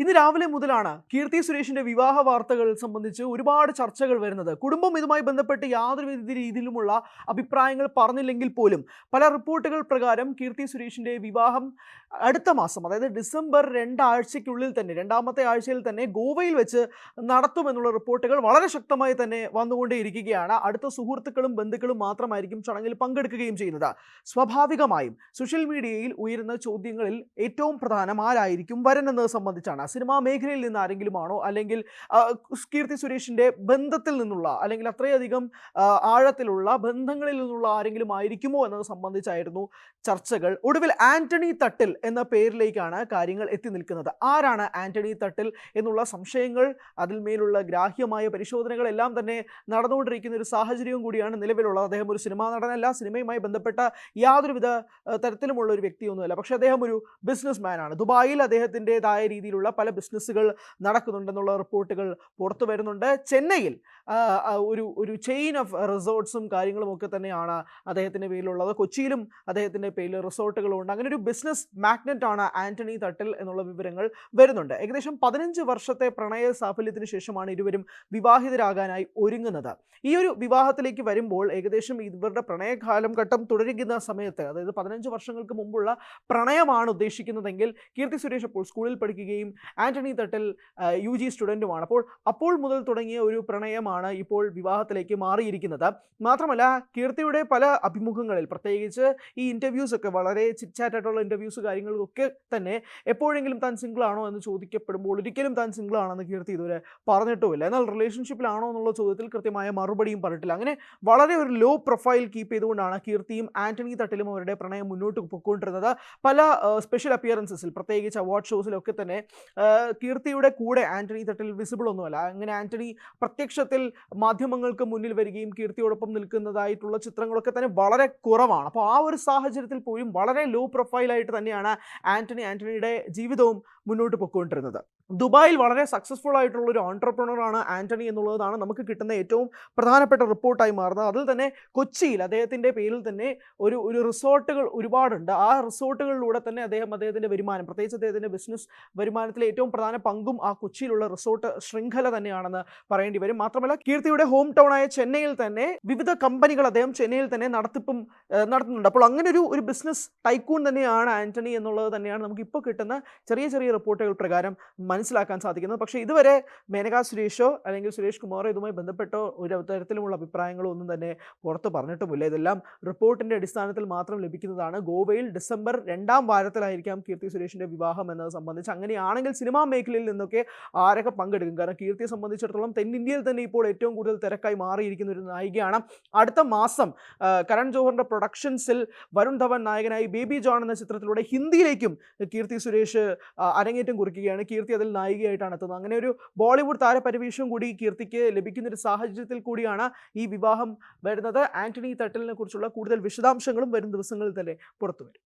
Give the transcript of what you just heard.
ഇന്ന് രാവിലെ മുതലാണ് കീർത്തി സുരേഷിന്റെ വിവാഹ വാർത്തകൾ സംബന്ധിച്ച് ഒരുപാട് ചർച്ചകൾ വരുന്നത്. കുടുംബം ഇതുമായി ബന്ധപ്പെട്ട് യാതൊരുവിധ രീതിയിലുമുള്ള അഭിപ്രായങ്ങൾ പറഞ്ഞില്ലെങ്കിൽ പോലും പല റിപ്പോർട്ടുകൾ പ്രകാരം കീർത്തി സുരേഷിന്റെ വിവാഹം അടുത്ത മാസം അതായത് ഡിസംബർ രണ്ടാഴ്ചയ്ക്കുള്ളിൽ തന്നെ രണ്ടാമത്തെ ആഴ്ചയിൽ തന്നെ ഗോവയിൽ വെച്ച് നടത്തുമെന്നുള്ള റിപ്പോർട്ടുകൾ വളരെ ശക്തമായി തന്നെ വന്നുകൊണ്ടേയിരിക്കുകയാണ്. അടുത്ത സുഹൃത്തുക്കളും ബന്ധുക്കളും മാത്രമായിരിക്കും ചടങ്ങിൽ പങ്കെടുക്കുകയും ചെയ്യുന്നത്. സ്വാഭാവികമായും സോഷ്യൽ മീഡിയയിൽ ഉയരുന്ന ചോദ്യങ്ങളിൽ ഏറ്റവും പ്രധാനം ആരായിരിക്കും വരനെന്നത് സംബന്ധിച്ചാണ്. സിനിമാ മേഖലയിൽ നിന്ന് ആരെങ്കിലുമാണോ? അല്ലെങ്കിൽ കീർത്തി സുരേഷിന്റെ ബന്ധത്തിൽ നിന്നുള്ള അല്ലെങ്കിൽ അത്രയധികം ആഴത്തിലുള്ള ബന്ധങ്ങളിൽ നിന്നുള്ള ആരെങ്കിലും ആയിരിക്കുമോ എന്നത് സംബന്ധിച്ചായിരുന്നു ചർച്ചകൾ. ഒടുവിൽ ആന്റണി തട്ടിൽ എന്ന പേരിലേക്കാണ് കാര്യങ്ങൾ എത്തി നിൽക്കുന്നത്. ആരാണ് ആന്റണി തട്ടിൽ എന്നുള്ള സംശയങ്ങൾ അതിൽ മേലുള്ള ഗ്രാഹ്യമായ പരിശോധനകളെല്ലാം തന്നെ നടന്നുകൊണ്ടിരിക്കുന്ന ഒരു സാഹചര്യവും കൂടിയാണ് നിലവിലുള്ളത്. അദ്ദേഹം ഒരു സിനിമാ നടനല്ല സിനിമയുമായി ബന്ധപ്പെട്ട യാതൊരുവിധ തരത്തിലുമുള്ള ഒരു വ്യക്തിയൊന്നുമല്ല. പക്ഷേ അദ്ദേഹം ഒരു ബിസിനസ് മാനാണ് ദുബായിൽ അദ്ദേഹത്തിന്റെതായ രീതിയിലുള്ള പല ബിസിനസ്സുകൾ നടക്കുന്നുണ്ടെന്നുള്ള റിപ്പോർട്ടുകൾ പുറത്തു വരുന്നുണ്ട്. ചെന്നൈയിൽ ഒരു ഒരു ചെയിൻ ഓഫ് റിസോർട്ട്സും കാര്യങ്ങളും ഒക്കെ തന്നെയാണ് അദ്ദേഹത്തിന്റെ പേരിലുള്ളത്. കൊച്ചിയിലും അദ്ദേഹത്തിന്റെ പേരിൽ റിസോർട്ടുകളുണ്ട് അങ്ങനെ ഒരു ബിസിനസ് മാഗ്നറ്റ് ആണ് ആന്റണി തട്ടിൽ എന്നുള്ള വിവരങ്ങൾ വരുന്നുണ്ട്. ഏകദേശം പതിനഞ്ച് വർഷത്തെ പ്രണയ സാഫല്യത്തിന് ശേഷമാണ് ഇരുവരും വിവാഹിതരാകാനായി ഒരുങ്ങുന്നത്. ഈ ഒരു വിവാഹത്തിലേക്ക് വരുമ്പോൾ ഏകദേശം ഇവരുടെ പ്രണയകാലം ഘട്ടം തുടരുന്ന സമയത്ത് അതായത് പതിനഞ്ച് വർഷങ്ങൾക്ക് മുമ്പുള്ള പ്രണയമാണ് ഉദ്ദേശിക്കുന്നതെങ്കിൽ കീർത്തി സുരേഷ് അപ്പോൾ സ്കൂളിൽ പഠിക്കുകയും ആന്റണി തട്ടിൽ യു ജി സ്റ്റുഡന്റുമാണ് അപ്പോൾ അപ്പോൾ മുതൽ തുടങ്ങിയ ഒരു പ്രണയമാണ് ഇപ്പോൾ വിവാഹത്തിലേക്ക് മാറിയിരിക്കുന്നത്. മാത്രമല്ല കീർത്തിയുടെ പല അഭിമുഖങ്ങളിൽ പ്രത്യേകിച്ച് ഈ ഇന്റർവ്യൂസ് ഒക്കെ വളരെ ചിറ്റാറ്റായിട്ടുള്ള ഇന്റർവ്യൂസ് കാര്യങ്ങൾക്കൊക്കെ തന്നെ എപ്പോഴെങ്കിലും താൻ സിംഗിൾ ആണോ എന്ന് ചോദിക്കപ്പെടുമ്പോൾ ഒരിക്കലും താൻ സിംഗിൾ ആണെന്ന് കീർത്തി ഇതുവരെ പറഞ്ഞിട്ടുമില്ല. എന്നാൽ റിലേഷൻഷിപ്പിലാണോ എന്നുള്ള ചോദ്യത്തിൽ കൃത്യമായ മറുപടിയും പറഞ്ഞിട്ടില്ല. അങ്ങനെ വളരെ ഒരു ലോ പ്രൊഫൈൽ കീപ്പ് ചെയ്തുകൊണ്ടാണ് കീർത്തിയും ആന്റണി തട്ടിലും അവരുടെ പ്രണയം മുന്നോട്ട് പൊയ്ക്കൊണ്ടിരുന്നത് പല സ്പെഷ്യൽ അപ്പിയറൻസസിൽ പ്രത്യേകിച്ച് അവാർഡ് ഷോസിലൊക്കെ തന്നെ കീർത്തിയുടെ കൂടെ ആന്റണി തട്ടിൽ വിസിബിൾ ഒന്നുമല്ല. അങ്ങനെ ആന്റണി പ്രത്യക്ഷത്തിൽ മാധ്യമങ്ങൾക്ക് മുന്നിൽ വരികയും കീർത്തിയോടൊപ്പം നിൽക്കുന്നതായിട്ടുള്ള ചിത്രങ്ങളൊക്കെ തന്നെ വളരെ കുറവാണ്. അപ്പോൾ ആ ഒരു സാഹചര്യത്തിൽ പോലും വളരെ ലോ പ്രൊഫൈലായിട്ട് തന്നെയാണ് ആന്റണി. ആന്റണിയുടെ ജീവിതവും മുന്നോട്ട് പൊയ്ക്കൊണ്ടിരുന്നത് ദുബായിൽ വളരെ സക്സസ്ഫുൾ ആയിട്ടുള്ള ഒരു ആണ് ആന്റണി എന്നുള്ളതാണ് നമുക്ക് കിട്ടുന്ന ഏറ്റവും പ്രധാനപ്പെട്ട റിപ്പോർട്ടായി മാറുന്നത്. അതിൽ തന്നെ കൊച്ചിയിൽ അദ്ദേഹത്തിന്റെ പേരിൽ തന്നെ ഒരു ഒരു റിസോർട്ടുകൾ ഒരുപാടുണ്ട്. ആ റിസോർട്ടുകളിലൂടെ തന്നെ അദ്ദേഹം അദ്ദേഹത്തിന്റെ വരുമാനം പ്രത്യേകിച്ച് അദ്ദേഹത്തിന്റെ ബിസിനസ് വരുമാനത്തിലെ ഏറ്റവും പ്രധാന പങ്കും ആ കൊച്ചിയിലുള്ള റിസോർട്ട് ശൃംഖല തന്നെയാണെന്ന് പറയേണ്ടി വരും. മാത്രമല്ല കീർത്തിയുടെ ഹോം ടൗൺ ആയ ചെന്നൈയിൽ തന്നെ വിവിധ കമ്പനികൾ അദ്ദേഹം ചെന്നൈയിൽ തന്നെ നടത്തിപ്പും നടത്തുന്നുണ്ട്. അപ്പോൾ അങ്ങനെ ഒരു ഒരു ബിസിനസ് ടൈക്കൂൺ തന്നെയാണ് ആന്റണി എന്നുള്ളത് തന്നെയാണ് നമുക്ക് ഇപ്പോൾ കിട്ടുന്ന ചെറിയ ചെറിയ റിപ്പോർട്ടുകൾ പ്രകാരം മനസ്സിലാക്കാൻ സാധിക്കുന്നത് പക്ഷേ ഇതുവരെ മേനക സുരേഷോ അല്ലെങ്കിൽ സുരേഷ് കുമാറോ ഇതുമായി ബന്ധപ്പെട്ടോ ഒരു തരത്തിലുമുള്ള അഭിപ്രായങ്ങളോ ഒന്നും തന്നെ പുറത്ത് പറഞ്ഞിട്ടുമില്ല. ഇതെല്ലാം റിപ്പോർട്ടിന്റെ അടിസ്ഥാനത്തിൽ മാത്രം ലഭിക്കുന്നതാണ്. ഗോവയിൽ ഡിസംബർ രണ്ടാം വാരത്തിലായിരിക്കാം കീർത്തി സുരേഷിന്റെ വിവാഹം എന്നത് സംബന്ധിച്ച്. അങ്ങനെയാണെങ്കിൽ സിനിമാ മേഖലയിൽ നിന്നൊക്കെ ആരൊക്കെ പങ്കെടുക്കും? കാരണം കീർത്തിയെ സംബന്ധിച്ചിടത്തോളം തെന്നിന്ത്യയിൽ തന്നെ ഇപ്പോൾ ഏറ്റവും കൂടുതൽ തിരക്കായി മാറിയിരിക്കുന്ന ഒരു നായികയാണ്. അടുത്ത മാസം കരൺ ജോഹറിന്റെ പ്രൊഡക്ഷൻസിൽ വരുൺ ധവൻ നായകനായി ബേബി ജോൺ എന്ന ചിത്രത്തിലൂടെ ഹിന്ദിയിലേക്കും കീർത്തി സുരേഷ് അരങ്ങേറ്റം കുറിക്കുകയാണ്. കീർത്തി അതിൽ നായികയായിട്ടാണ് എത്തുന്നത്. അങ്ങനെ ഒരു ബോളിവുഡ് താരപരിവേഷവും കൂടി കീർത്തിക്ക് ലഭിക്കുന്ന ഒരു സാഹചര്യത്തിൽ കൂടിയാണ് ഈ വിവാഹം വരുന്നത്. ആന്റണി തട്ടലിനെ കുറിച്ചുള്ള കൂടുതൽ വിശദാംശങ്ങളും വരും ദിവസങ്ങളിൽ തന്നെ പുറത്തു വരും